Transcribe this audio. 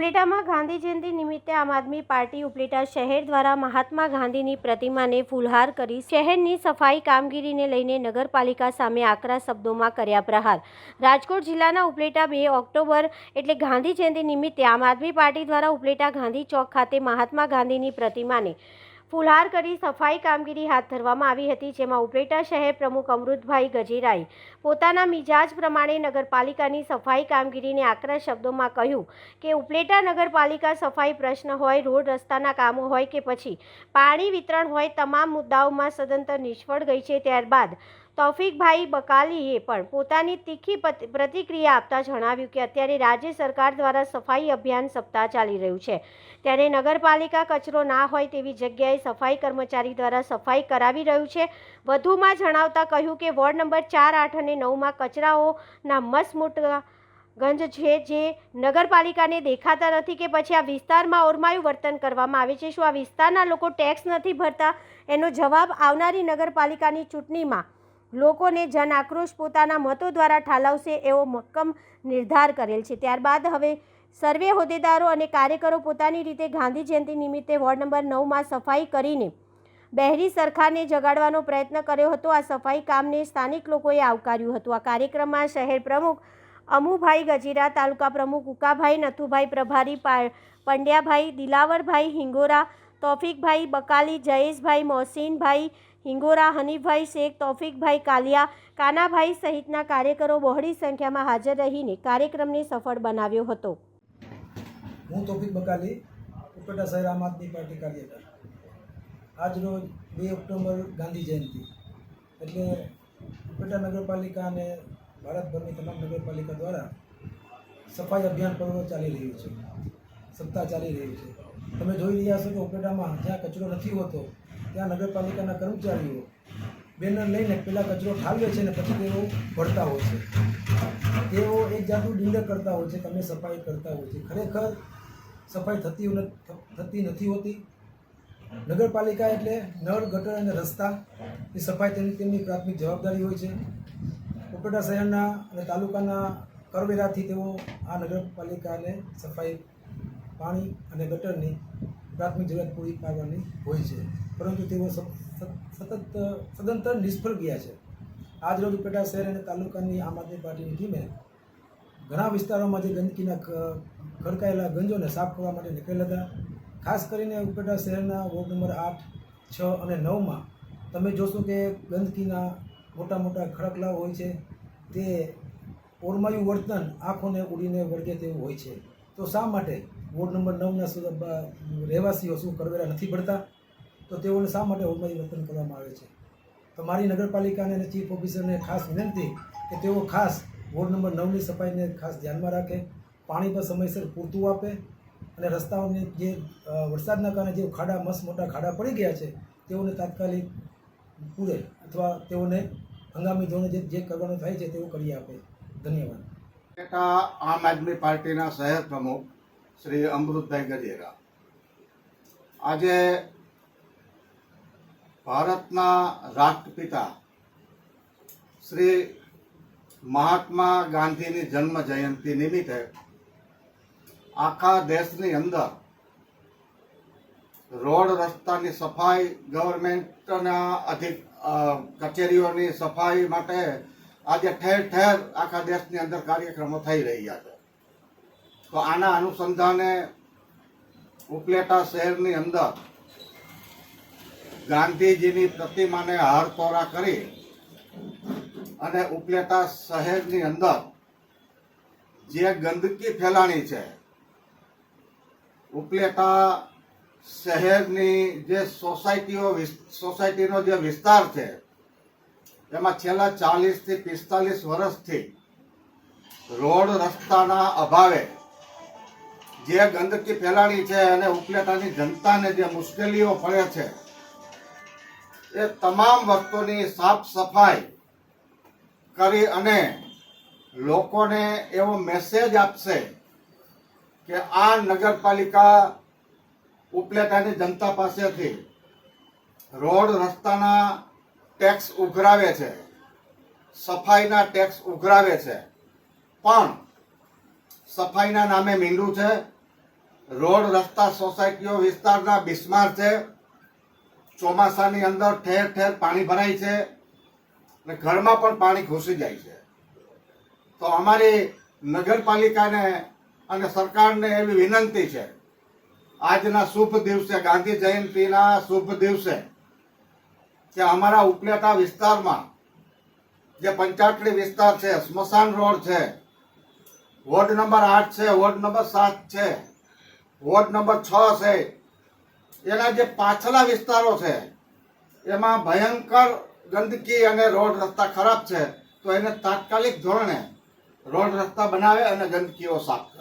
ઉપલેટામાં ગાંધી જયંતિ નિમિત્તે આમ આદમી પાર્ટી ઉપલેટા શહેર દ્વારા મહાત્મા ગાંધીની પ્રતિમાને ફૂલહાર કરી શહેરની સફાઈ કામગીરીને લઈને નગરપાલિકા સામે આકરા શબ્દોમાં કર્યા પ્રહાર. રાજકોટ જિલ્લાના ઉપલેટા બે ઓક્ટોબર એટલે ગાંધી જયંતિ નિમિત્તે આમ આદમી પાર્ટી દ્વારા ઉપલેટા ગાંધી ચોક ખાતે મહાત્મા ગાંધીની પ્રતિમાને ફૂલહાર કરી સફાઈ કામગીરી હાથ ધરવામાં આવી હતી, જેમાં ઉપલેટા શહેર પ્રમુખ અમૃતભાઈ ગજેરાએ પોતાના મિજાજ પ્રમાણે નગરપાલિકાની સફાઈ કામગીરીને આકરા શબ્દોમાં કહ્યું કે, ઉપલેટા નગરપાલિકા સફાઈ પ્રશ્ન હોય, રોડ રસ્તાના કામો હોય કે પછી પાણી વિતરણ હોય, તમામ મુદ્દાઓમાં સદંતર નિષ્ફળ ગઈ છે. ત્યારબાદ તૌફિકભાઈ બકાલીએ પણ પોતાની તીખી પ્રતિક્રિયા આપતા જણાવ્યું કે અત્યારે રાજ્ય સરકાર દ્વારા સફાઈ અભિયાન સપ્તાહ ચાલી રહ્યું છે. ત્યારે નગરપાલિકા કચરો ના હોય તેવી જગ્યાએ સફાઈ કર્મચારી દ્વારા સફાઈ કરાવી રહ્યું છે. વધુમાં જણાવતા કહ્યું કે વોર્ડ નંબર ચાર, આઠ અને નવમાં કચરાઓના મસમોટા ગંજ છે જે નગરપાલિકાને દેખાતા નથી કે પછી આ વિસ્તારમાં ઓરમાયું વર્તન કરવામાં આવે છે. શું આ વિસ્તારના લોકો ટેક્સ નથી ભરતા? એનો જવાબ આવનારી નગરપાલિકાની ચૂંટણીમાં લોકોને જન આક્રોશ પોતાના મતો દ્વારા ઠાલવશે એવો મક્કમ નિર્ધાર કરેલ છે. ત્યારબાદ હવે સર્વે હોદ્દેદારો અને કાર્યકરો પોતાની રીતે ગાંધી જયંતિ નિમિત્તે વોર્ડ નંબર નવમાં સફાઈ કરીને બહેરી સરખાને જગાડવાનો પ્રયત્ન કર્યો હતો. આ સફાઈ કામને સ્થાનિક લોકોએ આવકાર્યું હતું. આ કાર્યક્રમમાં શહેર પ્રમુખ અમુભાઈ ગજીરા, તાલુકા પ્રમુખ ઉકાભાઈ, નથુભાઈ પ્રભારી પંડ્યાભાઈ, દિલાવરભાઈ હિંગોરા, તોફિકભાઈ બકાલી, જયેશભાઈ મોહસીનભાઈ હિંગોરા, હનીફભાઈ શેખ, તોફિકભાઈ કાલિયા, કાનાભાઈ સહિતના કાર્યકરો બહોળી સંખ્યામાં હાજર રહીને કાર્યક્રમને સફળ બનાવ્યો હતો. હું તોફિક બકાલી ઉપેટા શહેર આમ આદમી પાર્ટી કાર્યકર. આજરોજ બે ઓક્ટોબર ગાંધી જયંતિ. એટલે ઉપેટા નગરપાલિકા અને ભારતભરની તમામ નગરપાલિકા દ્વારા સફાઈ અભિયાન પર્વ ચાલી રહ્યું છે. સપ્તાહ ચાલી રહ્યું છે. તમે જોઈ રહ્યા છો કે ઉપેટામાં જ્યાં કચરો નથી હોતો ત્યાં નગરપાલિકાના કર્મચારીઓ બેનર લઈને પેલા કચરો ઠાલવે છે ને પછી તેઓ ભરતા હોય છે. તેઓ એક જાતનું ડિંડર કરતા હોય છે, તમે સફાઈ કરતા હોય છે. ખરેખર સફાઈ થતી થતી નથી હોતી. નગરપાલિકા એટલે નળ, ગટર અને રસ્તા, એ સફાઈ તેની, તેમની પ્રાથમિક જવાબદારી હોય છે. ઉપેટા શહેરના અને તાલુકાના કરવેરાથી તેઓ આ નગરપાલિકાને સફાઈ, પાણી અને ગટરની પ્રાથમિક જરૂરિયાત પૂરી પાડવાની હોય છે. પરંતુ તેઓ સતત, સદંતર નિષ્ફળ ગયા છે. આજ રોજ ઉપેટા શહેર અને તાલુકાની આમ આદમી પાર્ટીની ટીમે ઘણા વિસ્તારોમાં જે ગંદકીના ખડકાયેલા ગંજોને સાફ કરવા માટે નીકળેલા હતા. ખાસ કરીને ઉપેટા શહેરના વોર્ડ નંબર આઠ, છ અને નવમાં તમે જોશો કે ગંદકીના મોટા મોટા ખડકલા હોય છે. તે ઓરમાયું વર્તન આંખોને ઉડીને વળગે તેવું હોય છે. તો શા માટે વોર્ડ નંબર નવના રહેવાસીઓ શું કરવેરા નથી ભરતા તો તેઓને શા માટે ઓરમાયું વર્તન કરવામાં આવે છે? તો મારી નગરપાલિકાને અને ચીફ ઓફિસરને ખાસ વિનંતી કે તેઓ ખાસ વોર્ડ નંબર નવની સફાઈને ખાસ ધ્યાનમાં રાખે, પાણી પર સમયસર પૂરતું આપે અને રસ્તાઓને જે વરસાદના કારણે જે ખાડા, મસ્ત મોટા ખાડા પડી ગયા છે, તેઓને તાત્કાલિક પૂરે અથવા તેઓને હંગામી ધોરણે જે કરવાનું થાય છે તેઓ કરી આપે. ધન્યવાદ. આમ આદમી પાર્ટીના શહેર પ્રમુખ શ્રી અમૃતભાઈ ગજેરા. આજે ભારતના રાષ્ટ્રપિતા શ્રી મહાત્મા ગાંધીની જન્મ જયંતિ નિમિત્તે આખા દેશની અંદર રોડ રસ્તાની સફાઈ ગવર્મેન્ટના અધિક કચેરીઓની સફાઈ માટે આજે ઠેર ઠેર આખા દેશની અંદર કાર્યક્રમો થઈ રહ્યા છે. તો આના અનુસંધાને ઉપલેટા શહેરની અંદર ગાંધીજીની પ્રતિમાને હારતોરા કરી અને ઉપલેટા શહેરની અંદર જે ગંદકી ફેલાણી છે, ઉપલેટા શહેરની જે સોસાયટીઓ સોસાયટીનો જે વિસ્તાર છે એમાં છેલ્લા ચાલીસથી પિસ્તાલીસ વર્ષથી રોડ રસ્તાના અભાવે જે ગંદકી ફેલાણી છે અને ઉપલેટાની જનતાને જે મુશ્કેલીઓ પડે છે, એ તમામ વસ્તુની સાફ સફાઈ કરી અને લોકોને એવો મેસેજ આપશે કે આ નગરપાલિકા ઉપલેટાની જનતા પાસેથી રોડ રસ્તાના ટેક્સ ઉઘરાવે છે. સફાઈના ટેક્સ ઉઘરાવે છે. પણ સફાઈના નામે મીંડું છે. રોડ, રસ્તા, સોસાયટીઓ વિસ્તારના બિસ્માર છે. ચોમાસાની અંદર ઠેર ઠેર પાણી ભરાય છે અને ઘરમાં પણ પાણી ઘૂસી જાય છે. તો અમારી નગરપાલિકાને અને સરકારને એવી વિનંતી છે. આજના શુભ દિવસે ગાંધી જયંતિના શુભ દિવસે કે અમારા ઉપલેટા વિસ્તારમાં જે પંચાટલી વિસ્તાર છે, સ્મશાન રોડ છે, વોર્ડ નંબર આઠ છે, વોર્ડ નંબર સાત છે, વોર્ડ નંબર છ છે, એના જે પાછલા વિસ્તારો છે, એમાં ભયંકર ગંદકી અને રોડ રસ્તા ખરાબ છે, તો એને તાત્કાલિક ધોરણે રોડ રસ્તા બનાવે અને ગંદકીઓ સાફ કરે.